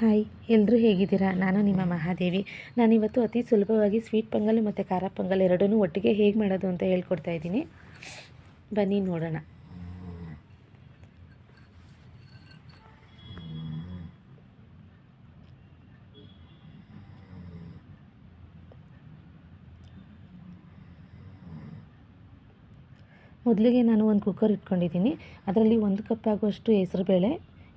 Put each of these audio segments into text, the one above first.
Hi ಎಲ್ಲರೂ ಹೇಗಿದ್ದೀರಾ? ನಾನು ನಿಮ್ಮ ಮಹಾದೇವಿ. ನಾನಿವತ್ತು ಅತಿ ಸುಲಭವಾಗಿ ಸ್ವೀಟ್ ಪೊಂಗಲ್ ಮತ್ತು ಖಾರ ಪೊಂಗಲ್ ಎರಡನ್ನೂ ಒಟ್ಟಿಗೆ ಹೇಗೆ ಮಾಡೋದು ಅಂತ ಹೇಳ್ಕೊಡ್ತಾ ಇದ್ದೀನಿ. ಬನ್ನಿ ನೋಡೋಣ. ಮೊದಲಿಗೆ ನಾನು ಒಂದು ಕುಕ್ಕರ್ ಇಟ್ಕೊಂಡಿದ್ದೀನಿ. ಅದರಲ್ಲಿ ಒಂದು ಕಪ್ ಆಗುವಷ್ಟು ಹೆಸರುಬೇಳೆ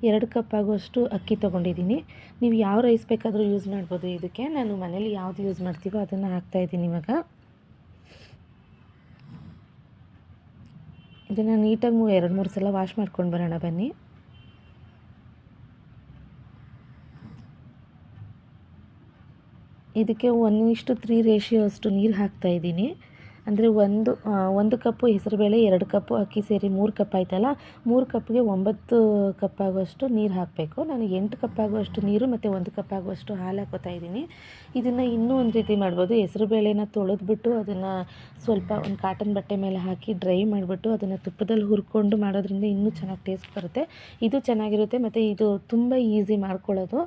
ಎರಡು ಕಪ್ ಆಗುವಷ್ಟು ಅಕ್ಕಿ ತೊಗೊಂಡಿದ್ದೀನಿ. ನೀವು ಯಾವ ರೈಸ್ ಬೇಕಾದರೂ ಯೂಸ್ ಮಾಡ್ಬೋದು. ಇದಕ್ಕೆ ನಾನು ಮನೇಲಿ ಯಾವುದು ಯೂಸ್ ಮಾಡ್ತೀವೋ ಅದನ್ನು ಹಾಕ್ತಾಯಿದ್ದೀನಿ ಇವಾಗ. ಇದನ್ನು ನೀಟಾಗಿ ಮೂ ಎರಡು ಮೂರು ಸಲ ವಾಶ್ ಮಾಡ್ಕೊಂಡು ಬರೋಣ ಬನ್ನಿ. ಇದಕ್ಕೆ ಒನ್ ಇಷ್ಟು ತ್ರೀ ರೇಷಿಯೋ ಅಷ್ಟು ನೀರು ಹಾಕ್ತಾಯಿದ್ದೀನಿ ಅಂದರೆ ಒಂದು ಒಂದು ಕಪ್ಪು ಹೆಸರುಬೇಳೆ ಎರಡು ಕಪ್ಪು ಅಕ್ಕಿ ಸೇರಿ ಮೂರು ಕಪ್ ಆಯ್ತಲ್ಲ, ಮೂರು ಕಪ್ಗೆ ಒಂಬತ್ತು ಕಪ್ ಆಗುವಷ್ಟು ನೀರು ಹಾಕಬೇಕು. ನಾನು ಎಂಟು ಕಪ್ ಆಗುವಷ್ಟು ನೀರು ಮತ್ತು ಒಂದು ಕಪ್ ಆಗುವಷ್ಟು ಹಾಲು ಹಾಕೋತಾ ಇದ್ದೀನಿ. ಇದನ್ನು ಇನ್ನೂ ಒಂದು ರೀತಿ ಮಾಡ್ಬೋದು. ಹೆಸರುಬೇಳೆನ ತೊಳೆದ್ಬಿಟ್ಟು ಅದನ್ನು ಸ್ವಲ್ಪ ಒಂದು ಕಾಟನ್ ಬಟ್ಟೆ ಮೇಲೆ ಹಾಕಿ ಡ್ರೈ ಮಾಡಿಬಿಟ್ಟು ಅದನ್ನು ತುಪ್ಪದಲ್ಲಿ ಹುರ್ಕೊಂಡು ಮಾಡೋದ್ರಿಂದ ಇನ್ನೂ ಚೆನ್ನಾಗಿ ಟೇಸ್ಟ್ ಬರುತ್ತೆ. ಇದು ಚೆನ್ನಾಗಿರುತ್ತೆ ಮತ್ತು ಇದು ತುಂಬ ಈಸಿ ಮಾಡ್ಕೊಳ್ಳೋದು.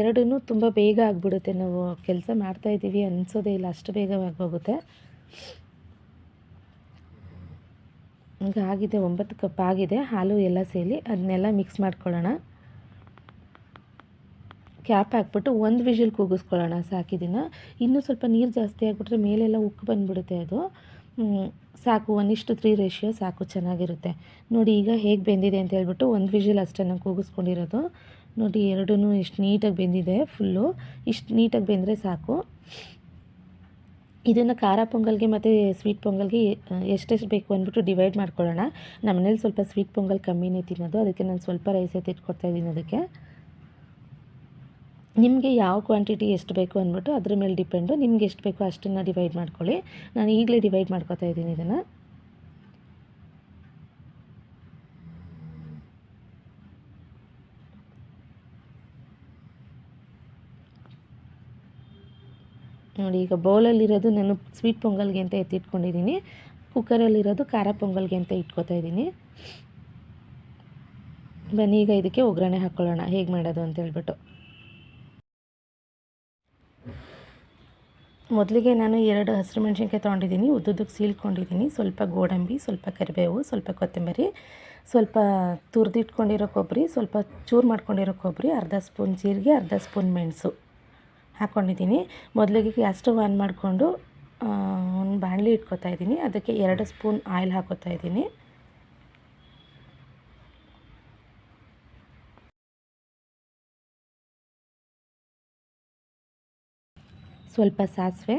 ಎರಡೂ ತುಂಬ ಬೇಗ ಆಗಿಬಿಡುತ್ತೆ. ನಾವು ಕೆಲಸ ಮಾಡ್ತಾಯಿದ್ದೀವಿ ಅನಿಸೋದೇ ಇಲ್ಲ, ಅಷ್ಟು ಬೇಗ ಆಗೋಗುತ್ತೆ ಈಗ ಆಗಿದೆ ಒಂಬತ್ತು ಕಪ್ ಆಗಿದೆ, ಹಾಲು ಎಲ್ಲ ಸೇರಿ ಅದನ್ನೆಲ್ಲ ಮಿಕ್ಸ್ ಮಾಡ್ಕೊಳ್ಳೋಣ. ಕ್ಯಾಪ್ ಹಾಕ್ಬಿಟ್ಟು ಒಂದು ವಿಷಲ್ ಕೂಗಿಸ್ಕೊಳ್ಳೋಣ ಸಾಕಿದಿನ ಇನ್ನೂ ಸ್ವಲ್ಪ ನೀರು ಜಾಸ್ತಿ ಆಗಿಬಿಟ್ರೆ ಮೇಲೆಲ್ಲ ಉಕ್ಕು ಬಂದುಬಿಡುತ್ತೆ ಅದು. ಸಾಕು, ಒಂದಿಷ್ಟು ತ್ರೀ ರೇಷಿಯೋ ಸಾಕು, ಚೆನ್ನಾಗಿರುತ್ತೆ. ನೋಡಿ ಈಗ ಹೇಗೆ ಬೆಂದಿದೆ ಅಂತ ಹೇಳ್ಬಿಟ್ಟು ಒಂದು ವಿಷಲ್ ಅಷ್ಟೇ ನಾನು ಕೂಗಿಸ್ಕೊಂಡಿರೋದು. ನೋಡಿ ಎರಡೂ ಇಷ್ಟು ನೀಟಾಗಿ ಬೆಂದಿದೆ ಫುಲ್ಲು ಇಷ್ಟು ನೀಟಾಗಿ ಬೆಂದರೆ ಸಾಕು. ಇದನ್ನು ಖಾರ ಪೊಂಗಲ್ಗೆ ಮತ್ತು ಸ್ವೀಟ್ ಪೊಂಗಲ್ಗೆ ಎಷ್ಟೆಷ್ಟು ಬೇಕು ಅಂದ್ಬಿಟ್ಟು ಡಿವೈಡ್ ಮಾಡ್ಕೊಳ್ಳೋಣ. ನಮ್ಮ ಮನೇಲಿ ಸ್ವಲ್ಪ ಸ್ವೀಟ್ ಪೊಂಗಲ್ ಕಮ್ಮಿನೇ ತಿನ್ನೋದು. ಅದಕ್ಕೆ ನಾನು ಸ್ವಲ್ಪ ರೈಸ್ ಎತ್ತಿಟ್ಕೊಡ್ತಾ ಇದ್ದೀನಿ ಅದಕ್ಕೆ. ನಿಮಗೆ ಯಾವ ಕ್ವಾಂಟಿಟಿ ಎಷ್ಟು ಬೇಕು ಅಂದ್ಬಿಟ್ಟು ಅದ್ರ ಮೇಲೆ ಡಿಪೆಂಡು ನಿಮ್ಗೆ ಎಷ್ಟು ಬೇಕೋ ಅಷ್ಟನ್ನು ಡಿವೈಡ್ ಮಾಡ್ಕೊಳ್ಳಿ. ನಾನು ಈಗಲೇ ಡಿವೈಡ್ ಮಾಡ್ಕೊತಾ ಇದ್ದೀನಿ ಇದನ್ನು. ನೋಡಿ, ಈಗ ಬೌಲಲ್ಲಿರೋದು ನಾನು ಸ್ವೀಟ್ ಪೊಂಗಲ್ಗೆ ಅಂತ ಎತ್ತಿಟ್ಕೊಂಡಿದ್ದೀನಿ. ಕುಕ್ಕರಲ್ಲಿರೋದು ಖಾರ ಪೊಂಗಲ್ಗೆ ಅಂತ ಇಟ್ಕೋತಾ ಇದ್ದೀನಿ. ಬನ್ನಿ, ಈಗ ಇದಕ್ಕೆ ಒಗ್ಗರಣೆ ಹಾಕ್ಕೊಳ್ಳೋಣ ಹೇಗೆ ಮಾಡೋದು ಅಂತ ಹೇಳ್ಬಿಟ್ಟು. ಮೊದಲಿಗೆ ನಾನು ಎರಡು ಹಸಿರು ಮೆಣಸಿನ್ಕಾಯಿ ತೊಗೊಂಡಿದ್ದೀನಿ. ಉದ್ದುದಕ್ಕೆ ಸೀಳ್ಕೊಂಡಿದ್ದೀನಿ. ಸ್ವಲ್ಪ ಗೋಡಂಬಿ, ಸ್ವಲ್ಪ ಕರಿಬೇವು, ಸ್ವಲ್ಪ ಕೊತ್ತಂಬರಿ, ಸ್ವಲ್ಪ ತುರಿದಿಟ್ಕೊಂಡಿರೋ ಕೊಬ್ಬರಿ, ಸ್ವಲ್ಪ ಚೂರು ಮಾಡ್ಕೊಂಡಿರೋ ಕೊಬ್ಬರಿ, ಅರ್ಧ ಸ್ಪೂನ್ ಜೀರಿಗೆ, ಅರ್ಧ ಸ್ಪೂನ್ ಮೆಣಸು. ಹಾಕ್ಕೊಂಡಿದ್ದೀನಿ ಮೊದಲಿಗೆ ಗ್ಯಾಸ್ ಸ್ಟವ್ ಆನ್ ಮಾಡಿಕೊಂಡು ಒಂದು ಬಾಣಲಿ ಇಟ್ಕೊತಾ ಇದ್ದೀನಿ. ಅದಕ್ಕೆ ಎರಡು ಸ್ಪೂನ್ ಆಯಿಲ್ ಹಾಕೋತಾ ಇದ್ದೀನಿ. ಸ್ವಲ್ಪ ಸಾಸಿವೆ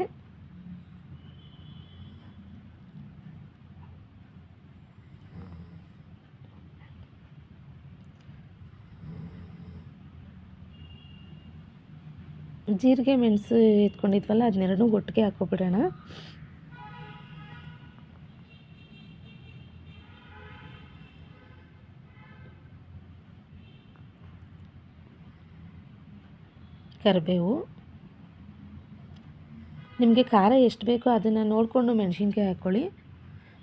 ಜೀರಿಗೆ ಮೆಣಸು ಎತ್ಕೊಂಡಿದ್ವಲ್ಲ ಅದನ್ನೆರಡೂ ಒಟ್ಟಿಗೆ ಹಾಕೊಬಿಡೋಣ. ಕರಿಬೇವು. ನಿಮಗೆ ಖಾರ ಎಷ್ಟು ಬೇಕೋ ಅದನ್ನು ನೋಡಿಕೊಂಡು ಮೆಣಸಿನ್ಕಾಯಿ ಹಾಕ್ಕೊಳ್ಳಿ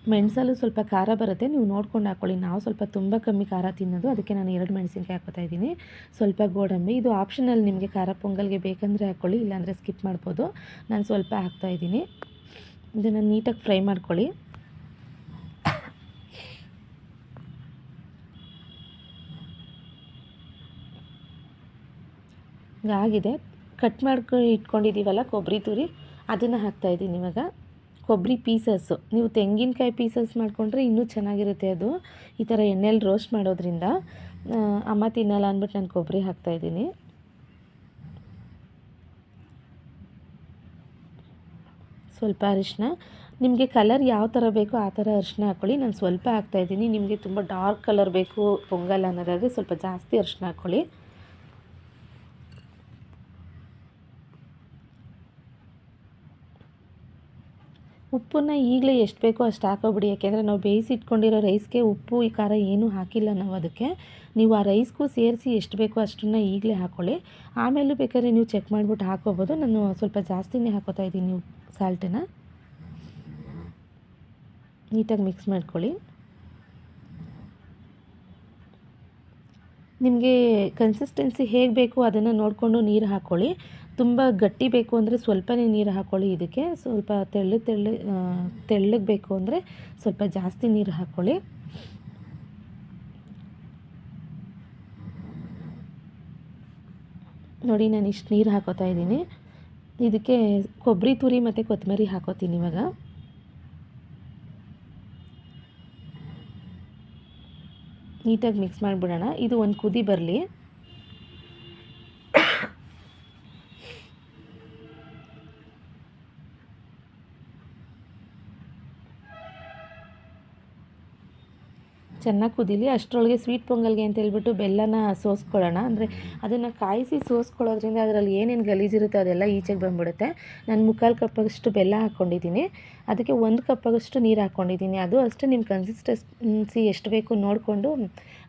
ಮೆಣಸಲ್ಲೂ ಸ್ವಲ್ಪ ಖಾರ ಬರುತ್ತೆ. ನೀವು ನೋಡ್ಕೊಂಡು ಹಾಕ್ಕೊಳ್ಳಿ ನಾವು ಸ್ವಲ್ಪ ತುಂಬ ಕಮ್ಮಿ ಖಾರ ತಿನ್ನೋದು. ಅದಕ್ಕೆ ನಾನು ಎರಡು ಮೆಣಸಿನಕಾಯಿ ಹಾಕೋತಾ ಇದ್ದೀನಿ. ಸ್ವಲ್ಪ ಗೋಡಂಬಿ. ಇದು ಆಪ್ಷನಲ್ ನಿಮಗೆ ಖಾರ ಪೊಂಗಲ್ಗೆ ಬೇಕಂದರೆ ಹಾಕ್ಕೊಳ್ಳಿ ಇಲ್ಲಾಂದರೆ ಸ್ಕಿಪ್ ಮಾಡ್ಬೋದು. ನಾನು ಸ್ವಲ್ಪ ಹಾಕ್ತಾ ಇದ್ದೀನಿ. ಇದನ್ನು ನೀಟಾಗಿ ಫ್ರೈ ಮಾಡ್ಕೊಳ್ಳಿ. ಆಗಿದೆ. ಕಟ್ ಮಾಡ್ಕೊ ಇಟ್ಕೊಂಡಿದ್ದೀವಲ್ಲ, ಕೊಬ್ಬರಿ ತುರಿ. ಅದನ್ನು ಹಾಕ್ತಾಯಿದ್ದೀನಿ ಇವಾಗ. ಕೊಬ್ಬರಿ ಪೀಸಸ್ಸು ನೀವು ತೆಂಗಿನಕಾಯಿ ಪೀಸಸ್ ಮಾಡಿಕೊಂಡ್ರೆ ಇನ್ನೂ ಚೆನ್ನಾಗಿರುತ್ತೆ ಅದು. ಈ ಥರ ಎಣ್ಣೆಲಿ ರೋಸ್ಟ್ ಮಾಡೋದ್ರಿಂದ ಅಮ್ಮ ತಿನ್ನಲ್ಲ ಅಂದ್ಬಿಟ್ಟು ನಾನು ಕೊಬ್ಬರಿ ಹಾಕ್ತಾಯಿದ್ದೀನಿ ಸ್ವಲ್ಪ ಅರಿಶಿನ ನಿಮಗೆ ಕಲರ್ ಯಾವ ಥರ ಬೇಕೋ ಆ ಥರ ಅರಿಶಿನ ಹಾಕ್ಕೊಳ್ಳಿ ನಾನು ಸ್ವಲ್ಪ ಹಾಕ್ತಾಯಿದ್ದೀನಿ ನಿಮಗೆ ತುಂಬ ಡಾರ್ಕ್ ಕಲರ್ ಬೇಕು, ಪೊಂಗಲ್ ಅನ್ನೋದಾದರೆ ಸ್ವಲ್ಪ ಜಾಸ್ತಿ ಅರಿಶಿನ ಹಾಕ್ಕೊಳ್ಳಿ ಉಪ್ಪನ್ನು ಈಗಲೇ ಎಷ್ಟು ಬೇಕೋ ಅಷ್ಟು ಹಾಕೋಬಿಡಿ. ಯಾಕೆಂದರೆ ನಾವು ಬೇಯಿಸಿ ಇಟ್ಕೊಂಡಿರೋ ರೈಸ್ಗೆ ಉಪ್ಪು, ಈ ಖಾರ ಏನೂ ಹಾಕಿಲ್ಲ ನಾವು ಅದಕ್ಕೆ. ನೀವು ಆ ರೈಸ್ಗೂ ಸೇರಿಸಿ ಎಷ್ಟು ಬೇಕೋ ಅಷ್ಟನ್ನು ಈಗಲೇ ಹಾಕ್ಕೊಳ್ಳಿ ಆಮೇಲೂ ಬೇಕಾದ್ರೆ ನೀವು ಚೆಕ್ ಮಾಡಿಬಿಟ್ಟು ಹಾಕೋಬೋದು. ನಾನು ಸ್ವಲ್ಪ ಜಾಸ್ತಿನೇ ಹಾಕೋತಾ ಇದ್ದೀನಿ ಸಾಲ್ಟನ್ನು. ನೀಟಾಗಿ ಮಿಕ್ಸ್ ಮಾಡ್ಕೊಳ್ಳಿ. ನಿಮಗೆ ಕನ್ಸಿಸ್ಟೆನ್ಸಿ ಹೇಗೆ ಬೇಕು ಅದನ್ನು ನೋಡಿಕೊಂಡು ನೀರು ಹಾಕ್ಕೊಳ್ಳಿ ತುಂಬ ಗಟ್ಟಿ ಬೇಕು ಅಂದರೆ ಸ್ವಲ್ಪನೇ ನೀರು ಹಾಕ್ಕೊಳ್ಳಿ ಇದಕ್ಕೆ. ಸ್ವಲ್ಪ ತೆಳ್ಳು ತೆಳ್ಳು ತೆಳ್ಳಗೆ ಬೇಕು ಅಂದರೆ ಸ್ವಲ್ಪ ಜಾಸ್ತಿ ನೀರು ಹಾಕ್ಕೊಳ್ಳಿ ನೋಡಿ ನಾನು ಇಷ್ಟು ನೀರು ಹಾಕೋತಾ ಇದ್ದೀನಿ. ಇದಕ್ಕೆ ಕೊಬ್ಬರಿ ತುರಿ ಮತ್ತು ಕೊತ್ತಂಬರಿ ಹಾಕೋತೀನಿ ಇವಾಗ. ನೀಟಾಗಿ ಮಿಕ್ಸ್ ಮಾಡಿಬಿಡೋಣ. ಇದು ಒಂದು ಕುದಿ ಬರಲಿ. ಚೆನ್ನಾಗಿ ಕುದೀಲಿ, ಅಷ್ಟರೊಳಗೆ ಸ್ವೀಟ್ ಪೊಂಗಲ್ಗೆ ಅಂತ ಹೇಳ್ಬಿಟ್ಟು ಬೆಲ್ಲನ ಸೋಸ್ಕೊಳ್ಳೋಣ. ಅಂದರೆ ಅದನ್ನು ಕಾಯಿಸಿ ಸೋಸ್ಕೊಳ್ಳೋದ್ರಿಂದ ಅದರಲ್ಲಿ ಏನೇನು ಗಲೀಜಿರುತ್ತೆ ಅದೆಲ್ಲ ಈಚೆಗೆ ಬಂದ್ಬಿಡುತ್ತೆ. ನಾನು ಮುಕ್ಕಾಲು ಕಪ್ಪಷ್ಟು ಬೆಲ್ಲ ಹಾಕ್ಕೊಂಡಿದ್ದೀನಿ. ಅದಕ್ಕೆ ಒಂದು ಕಪ್ಪಾಗಷ್ಟು ನೀರು ಹಾಕ್ಕೊಂಡಿದ್ದೀನಿ. ಅದು ಅಷ್ಟೇ ನಿಮ್ಮ ಕನ್ಸಿಸ್ಟೆನ್ಸಿ ಎಷ್ಟು ಬೇಕು ನೋಡಿಕೊಂಡು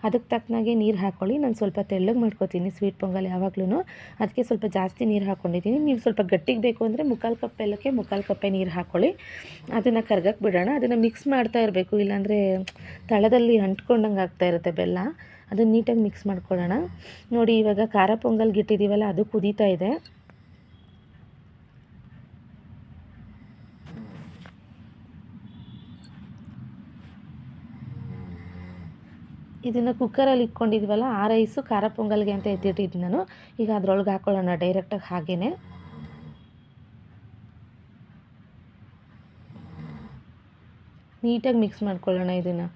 ಅದಕ್ಕೆ ತಕ್ಕನಾಗೆ ನೀರು ಹಾಕ್ಕೊಳ್ಳಿ ನಾನು ಸ್ವಲ್ಪ ತೆಳ್ಳಗೆ ಮಾಡ್ಕೊತೀನಿ ಸ್ವೀಟ್ ಪೊಂಗಲ್ ಯಾವಾಗ್ಲೂ ಅದಕ್ಕೆ ಸ್ವಲ್ಪ ಜಾಸ್ತಿ ನೀರು ಹಾಕ್ಕೊಂಡಿದ್ದೀನಿ. ನೀವು ಸ್ವಲ್ಪ ಗಟ್ಟಿಗೆ ಬೇಕು ಅಂದರೆ ಮುಕ್ಕಾಲು ಕಪ್ ಬೆಲ್ಲಕ್ಕೆ ಮುಕ್ಕಾಲು ಕಪ್ಪೆ ನೀರು ಹಾಕ್ಕೊಳ್ಳಿ ಅದನ್ನು ಕರ್ಗಕ್ಕೆ ಬಿಡೋಣ. ಅದನ್ನು ಮಿಕ್ಸ್ ಮಾಡ್ತಾ ಇರಬೇಕು. ಇಲ್ಲಾಂದರೆ ತಳದಲ್ಲಿ ಅಂಟ್ಕೊಂಡಂಗೆ ಆಗ್ತಾ ಇರುತ್ತೆ ಬೆಲ್ಲ. ಅದನ್ನು ನೀಟಾಗಿ ಮಿಕ್ಸ್ ಮಾಡ್ಕೊಳ್ಳೋಣ. ನೋಡಿ, ಇವಾಗ ಖಾರ ಪೊಂಗಲ್ಗೆ ಇಟ್ಟಿದ್ದೀವಲ್ಲ ಅದು ಕುದೀತಾ ಇದೆ. ಇದನ್ನು ಕುಕ್ಕರಲ್ಲಿ ಇಟ್ಕೊಂಡಿದ್ವಲ್ಲ, ಆ ರೈಸು ಖಾರ ಪೊಂಗಲ್ಗೆ ಅಂತ ಎತ್ತಿಟ್ಟಿದ್ದು ನಾನು. ಈಗ ಅದ್ರೊಳಗೆ ಹಾಕ್ಕೊಳ್ಳೋಣ ಡೈರೆಕ್ಟಾಗಿ ಹಾಗೇ ನೀಟಾಗಿ ಮಿಕ್ಸ್ ಮಾಡ್ಕೊಳ್ಳೋಣ ಇದನ್ನು.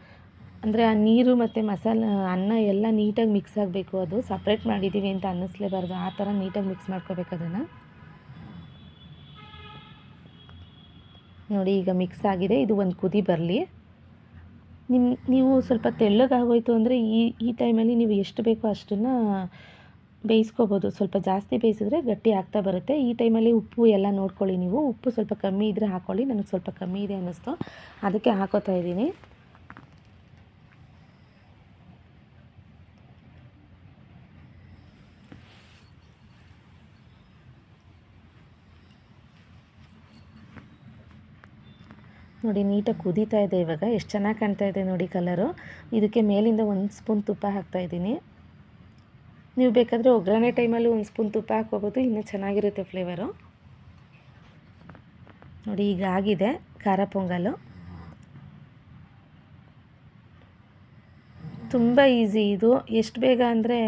ಅಂದರೆ ಆ ನೀರು ಮತ್ತು ಮಸಾಲ, ಅನ್ನ ಎಲ್ಲ ನೀಟಾಗಿ ಮಿಕ್ಸ್ ಆಗಬೇಕು. ಅದು ಸಪ್ರೇಟ್ ಮಾಡಿದ್ದೀವಿ ಅಂತ ಅನ್ನಿಸ್ಲೇಬಾರ್ದು. ಆ ಥರ ನೀಟಾಗಿ ಮಿಕ್ಸ್ ಮಾಡ್ಕೋಬೇಕು ಅದನ್ನು. ನೋಡಿ, ಈಗ ಮಿಕ್ಸ್ ಆಗಿದೆ. ಇದು ಒಂದು ಕುದಿ ಬರಲಿ. ನಿಮ್ಮ ನೀವು ಸ್ವಲ್ಪ ತೆಳ್ಳಗಾಗೋಯ್ತು ಅಂದರೆ ಈ ಈ ಟೈಮಲ್ಲಿ ನೀವು ಎಷ್ಟು ಬೇಕೋ ಅಷ್ಟನ್ನು ಬೇಯಿಸ್ಕೋಬೋದು. ಸ್ವಲ್ಪ ಜಾಸ್ತಿ ಬೇಯಿಸಿದ್ರೆ ಗಟ್ಟಿ ಆಗ್ತಾ ಬರುತ್ತೆ. ಈ ಟೈಮಲ್ಲಿ ಉಪ್ಪು ಎಲ್ಲ ನೋಡ್ಕೊಳ್ಳಿ ನೀವು. ಉಪ್ಪು ಸ್ವಲ್ಪ ಕಮ್ಮಿ ಇದ್ದರೆ ಹಾಕ್ಕೊಳ್ಳಿ ನನಗೆ ಸ್ವಲ್ಪ ಕಮ್ಮಿ ಇದೆ ಅನ್ನಿಸ್ತು. ಅದಕ್ಕೆ ಹಾಕೋತಾ ಇದ್ದೀನಿ. ನೋಡಿ, ನೀಟಾಗಿ ಕುದೀತಾ ಇದೆ ಇವಾಗ. ಎಷ್ಟು ಚೆನ್ನಾಗಿ ಕಾಣ್ತಾ ಇದೆ ನೋಡಿ ಕಲರು. ಇದಕ್ಕೆ ಮೇಲಿಂದ ಒಂದು ಸ್ಪೂನ್ ತುಪ್ಪ ಹಾಕ್ತಾಯಿದ್ದೀನಿ ನೀವು ಬೇಕಾದರೆ ಒಗ್ಗರಣೆ ಟೈಮಲ್ಲಿ ಒಂದು ಸ್ಪೂನ್ ತುಪ್ಪ ಹಾಕೋಬೋದು ಇನ್ನೂ ಚೆನ್ನಾಗಿರುತ್ತೆ ಫ್ಲೇವರು. ನೋಡಿ, ಈಗ ಆಗಿದೆ ಖಾರ ಪೊಂಗಲು. ತುಂಬ ಈಸಿ ಇದು. ಎಷ್ಟು ಬೇಗ ಅಂದರೆ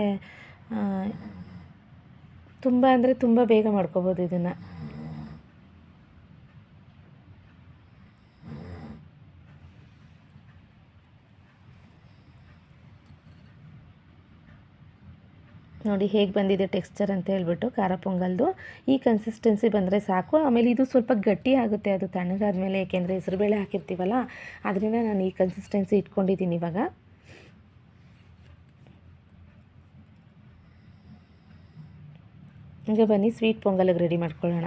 ತುಂಬ ಅಂದರೆ ತುಂಬ ಬೇಗ ಮಾಡ್ಕೋಬೋದು ಇದನ್ನು. ನೋಡಿ ಹೇಗೆ ಬಂದಿದೆ ಟೆಕ್ಸ್ಚರ್ ಅಂತ ಹೇಳ್ಬಿಟ್ಟು ಖಾರ ಪೊಂಗಲ್ದು. ಈ ಕನ್ಸಿಸ್ಟೆನ್ಸಿ ಬಂದರೆ ಸಾಕು. ಆಮೇಲೆ ಇದು ಸ್ವಲ್ಪ ಗಟ್ಟಿ ಆಗುತ್ತೆ ಅದು ತಣ್ಣಗಾದ ಮೇಲೆ ಏಕೆಂದರೆ ಹೆಸರುಬೇಳೆ ಹಾಕಿರ್ತೀವಲ್ಲ, ಅದರಿಂದ ನಾನು ಈ ಕನ್ಸಿಸ್ಟೆನ್ಸಿ ಇಟ್ಕೊಂಡಿದ್ದೀನಿ ಇವಾಗ. ಈಗ ಬನ್ನಿ ಸ್ವೀಟ್ ಪೊಂಗಲಿಗೆ ರೆಡಿ ಮಾಡ್ಕೊಳ್ಳೋಣ.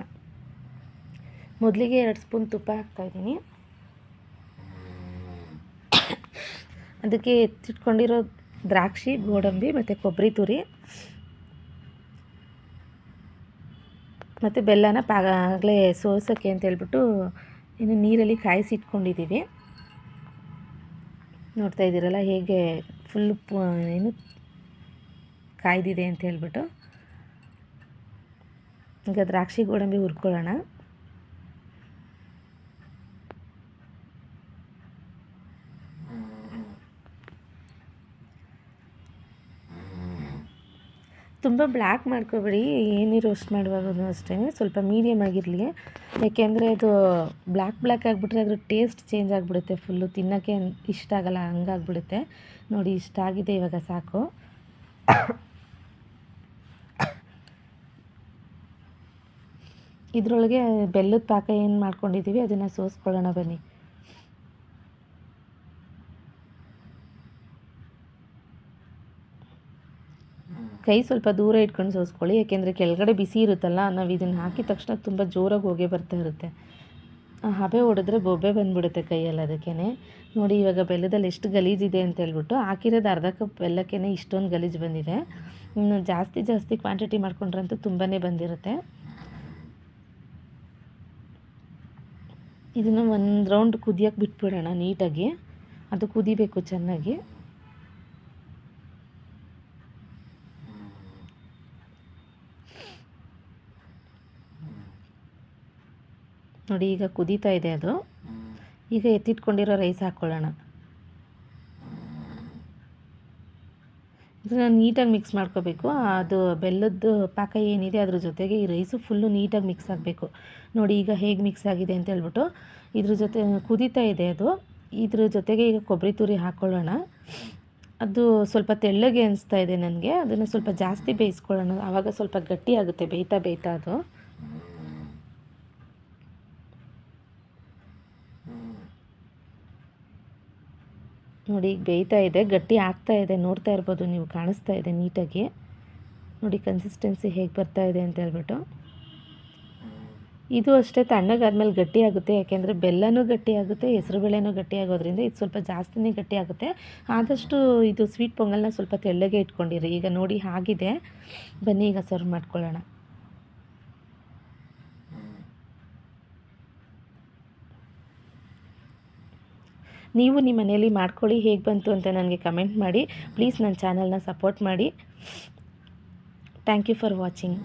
ಮೊದಲಿಗೆ ಎರಡು ಸ್ಪೂನ್ ತುಪ್ಪ ಹಾಕ್ತಾಯಿದ್ದೀನಿ ಅದಕ್ಕೆ ಎತ್ತಿಟ್ಕೊಂಡಿರೋ ದ್ರಾಕ್ಷಿ, ಗೋಡಂಬಿ ಮತ್ತು ಕೊಬ್ಬರಿ ತುರಿ ಮತ್ತು ಬೆಲ್ಲನ ಪಾಗಲೇ ಸೋಸೋಕ್ಕೆ ಅಂತ ಹೇಳ್ಬಿಟ್ಟು ಇನ್ನು ನೀರಲ್ಲಿ ಕಾಯಿಸಿ ಇಟ್ಕೊಂಡಿದ್ದೀವಿ. ನೋಡ್ತಾ ಇದ್ದೀರಲ್ಲ ಹೇಗೆ ಫುಲ್ ಏನು ಕಾಯ್ದಿದೆ ಅಂತ ಹೇಳ್ಬಿಟ್ಟು. ಈಗ ದ್ರಾಕ್ಷಿ, ಗೋಡಂಬಿ ಹುರ್ಕೊಳ್ಳೋಣ. ತುಂಬ ಬ್ಲ್ಯಾಕ್ ಮಾಡ್ಕೋಬೇಡಿ ಏನೇ ರೋಸ್ಟ್ ಮಾಡುವಾಗೂ ಅಷ್ಟೇ, ಸ್ವಲ್ಪ ಮೀಡಿಯಮ್ ಆಗಿರಲಿ. ಯಾಕೆಂದರೆ ಅದು ಬ್ಲ್ಯಾಕ್ ಬ್ಲ್ಯಾಕ್ ಆಗಿಬಿಟ್ರೆ ಅದ್ರ ಟೇಸ್ಟ್ ಚೇಂಜ್ ಆಗಿಬಿಡುತ್ತೆ ಫುಲ್ಲು ತಿನ್ನೋಕ್ಕೆ ಇಷ್ಟ ಆಗಲ್ಲ, ಹಂಗಾಗ್ಬಿಡುತ್ತೆ. ನೋಡಿ, ಇಷ್ಟ ಆಗಿದೆ ಇವಾಗ, ಸಾಕು. ಇದರೊಳಗೆ ಬೆಲ್ಲದ ಪಾಕ ಏನು ಮಾಡ್ಕೊಂಡಿದ್ದೀವಿ ಅದನ್ನು ಸೋಸ್ಕೊಳ್ಳೋಣ ಬನ್ನಿ. ಕೈ ಸ್ವಲ್ಪ ದೂರ ಇಟ್ಕೊಂಡು ಸೋಸ್ಕೊಳ್ಳಿ, ಯಾಕೆಂದರೆ ಕೆಳಗಡೆ ಬಿಸಿ ಇರುತ್ತಲ್ಲ, ನಾವು ಇದನ್ನು ಹಾಕಿದ ತಕ್ಷಣ ತುಂಬ ಜೋರಾಗಿ ಹೋಗಿ ಬರ್ತಾ ಇರುತ್ತೆ. ಹಬೆ ಹೊಡೆದ್ರೆ ಬೊಬ್ಬೆ ಬಂದ್ಬಿಡುತ್ತೆ ಕೈಯಲ್ಲಿ ಅದಕ್ಕೇ ನೋಡಿ, ಇವಾಗ ಬೆಲ್ಲದಲ್ಲಿ ಎಷ್ಟು ಗಲೀಜಿದೆ ಅಂತ ಹೇಳ್ಬಿಟ್ಟು, ಹಾಕಿರೋದು ಅರ್ಧ ಕಪ್ ಬೆಲ್ಲಕ್ಕೇ ಇಷ್ಟೊಂದು ಗಲೀಜು ಬಂದಿದೆ. ಇನ್ನು ಜಾಸ್ತಿ ಜಾಸ್ತಿ ಕ್ವಾಂಟಿಟಿ ಮಾಡ್ಕೊಂಡ್ರಂತೂ ತುಂಬಾ ಬಂದಿರುತ್ತೆ. ಇದನ್ನು ಒಂದು ರೌಂಡ್ ಕುದಿಯೋಕ್ಕೆ ಬಿಟ್ಬಿಡೋಣ ನೀಟಾಗಿ. ಅದು ಕುದಿಬೇಕು ಚೆನ್ನಾಗಿ. ನೋಡಿ ಈಗ ಕುದೀತಾ ಇದೆ ಅದು. ಈಗ ಎತ್ತಿಟ್ಕೊಂಡಿರೋ ರೈಸ್ ಹಾಕ್ಕೊಳ್ಳೋಣ ಇದನ್ನು ನೀಟಾಗಿ ಮಿಕ್ಸ್ ಮಾಡ್ಕೋಬೇಕು. ಅದು ಬೆಲ್ಲದ್ದು ಪಾಕ ಏನಿದೆ ಅದ್ರ ಜೊತೆಗೆ ಈ ರೈಸು ಫುಲ್ಲು ನೀಟಾಗಿ ಮಿಕ್ಸ್ ಆಗಬೇಕು. ನೋಡಿ ಈಗ ಹೇಗೆ ಮಿಕ್ಸ್ ಆಗಿದೆ ಅಂತ ಹೇಳ್ಬಿಟ್ಟು ಇದ್ರ ಜೊತೆ ಕುದೀತಾ ಇದೆ ಅದು. ಇದ್ರ ಜೊತೆಗೆ ಈಗ ಕೊಬ್ಬರಿ ತುರಿ ಹಾಕ್ಕೊಳ್ಳೋಣ ಅದು ಸ್ವಲ್ಪ ತೆಳ್ಳಗೆ ಅನಿಸ್ತಾ ಇದೆ ನನಗೆ. ಅದನ್ನು ಸ್ವಲ್ಪ ಜಾಸ್ತಿ ಬೇಯಿಸ್ಕೊಳ್ಳೋಣ. ಆವಾಗ ಸ್ವಲ್ಪ ಗಟ್ಟಿ ಆಗುತ್ತೆ ಬೇಯ್ತಾ ಬೇಯ್ತಾ ಅದು. ನೋಡಿ, ಬೇಯ್ತಾ ಇದೆ, ಗಟ್ಟಿ ಆಗ್ತಾ ಇದೆ, ನೋಡ್ತಾ ಇರ್ಬೋದು ನೀವು, ಕಾಣಿಸ್ತಾ ಇದೆ ನೀಟಾಗಿ. ನೋಡಿ ಕನ್ಸಿಸ್ಟೆನ್ಸಿ ಹೇಗೆ ಬರ್ತಾ ಇದೆ ಅಂತ ಹೇಳ್ಬಿಟ್ಟು. ಇದು ಅಷ್ಟೇ ತಣ್ಣಗಾದ್ಮೇಲೆ ಗಟ್ಟಿ ಆಗುತ್ತೆ, ಯಾಕೆಂದರೆ ಬೆಲ್ಲನೂ ಗಟ್ಟಿ ಆಗುತ್ತೆ ಹೆಸರುಬೇಳೆನೂ ಗಟ್ಟಿ ಆಗೋದ್ರಿಂದ ಇದು ಸ್ವಲ್ಪ ಜಾಸ್ತಿನೇ ಗಟ್ಟಿ ಆಗುತ್ತೆ. ಆದಷ್ಟು ಇದು ಸ್ವೀಟ್ ಪೊಂಗಲ್ನ ಸ್ವಲ್ಪ ತೆಳ್ಳಗೆ ಇಟ್ಕೊಂಡಿರಿ. ಈಗ ನೋಡಿ ಆಗಿದೆ ಬನ್ನಿ, ಈಗ ಸರ್ವ್ ಮಾಡ್ಕೊಳ್ಳೋಣ. ನೀವು ನಿಮ್ಮ ಮನೆಯಲ್ಲಿ ಮಾಡ್ಕೊಳ್ಳಿ, ಹೇಗೆ ಬಂತು ಅಂತ ನನಗೆ ಕಮೆಂಟ್ ಮಾಡಿ. ಪ್ಲೀಸ್ ನನ್ನ ಚಾನಲ್ನ ಸಪೋರ್ಟ್ ಮಾಡಿ. Thank you for watching